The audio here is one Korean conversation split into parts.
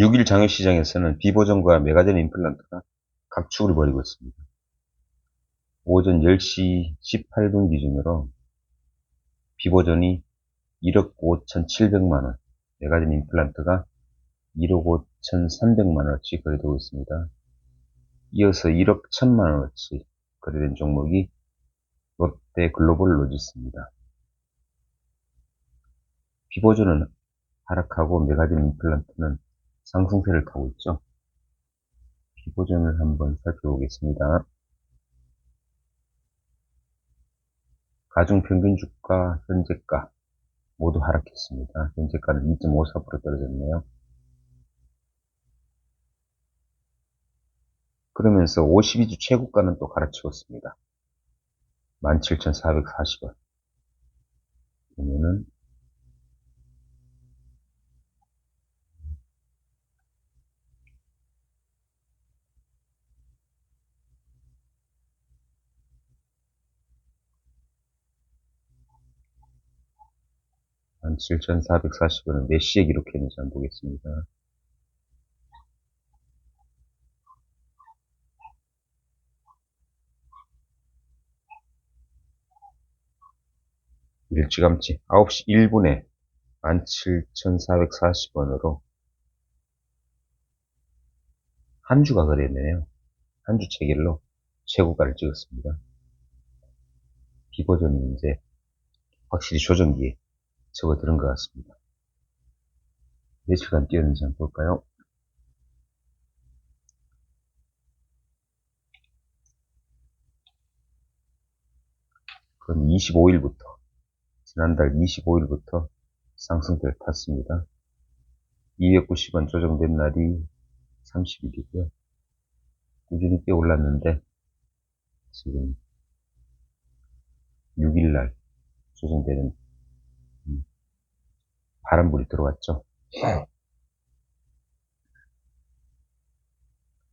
6일 장외시장에서는 비보정과 메가젠 임플란트가 각축을 벌이고 있습니다. 오전 10시 18분 기준으로 비보전이 1억 5,700만원, 메가젠 임플란트가 1억 5,300만원어치 거래되고 있습니다. 이어서 1억 1천만원어치 거래된 종목이 롯데 글로벌 로지스입니다. 비보전은 하락하고 메가젠 임플란트는 상승세를 타고 있죠. 비보전을 한번 살펴보겠습니다. 가중 평균 주가, 현재가 모두 하락했습니다. 현재가는 2.54% 떨어졌네요. 그러면서 52주 최고가는 또 갈아치웠습니다. 17,440원. 보면은 17,440원은 몇 시에 기록했는지 한번 보겠습니다. 일찌감치 9시 1분에 17,440원으로 한 주가 거래되네요. 한 주 체결로 최고가를 찍었습니다. 비버전이 이제 확실히 조정기에 적어들은 것 같습니다. 며칠간 뛰었는지 한번 볼까요? 그건 25일부터, 지난달 25일부터 상승세를 탔습니다. 290원 조정된 날이 30일이고요. 꾸준히 꽤 올랐는데, 지금 6일날 조정되는 바람불이 들어왔죠.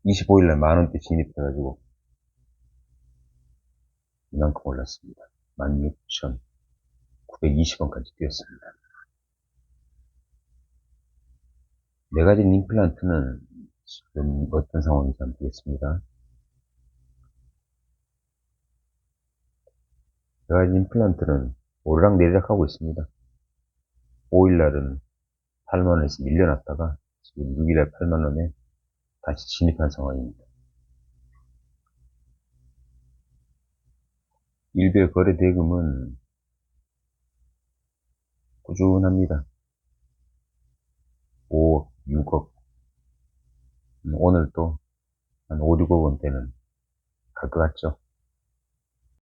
25일날 만원대 진입해가지고 이만큼 올랐습니다. 16,920원까지 뛰었습니다. 메가진 임플란트는 지금 어떤 상황인지 한번 보겠습니다. 메가진 임플란트는 오르락 내리락 하고 있습니다. 5일날은 8만원에서 밀려났다가 지금 6일날 8만원에 다시 진입한 상황입니다. 일별 거래 대금은 꾸준합니다. 5억, 6억. 오늘 또한 5, 6억 원대는 갈 것 같죠?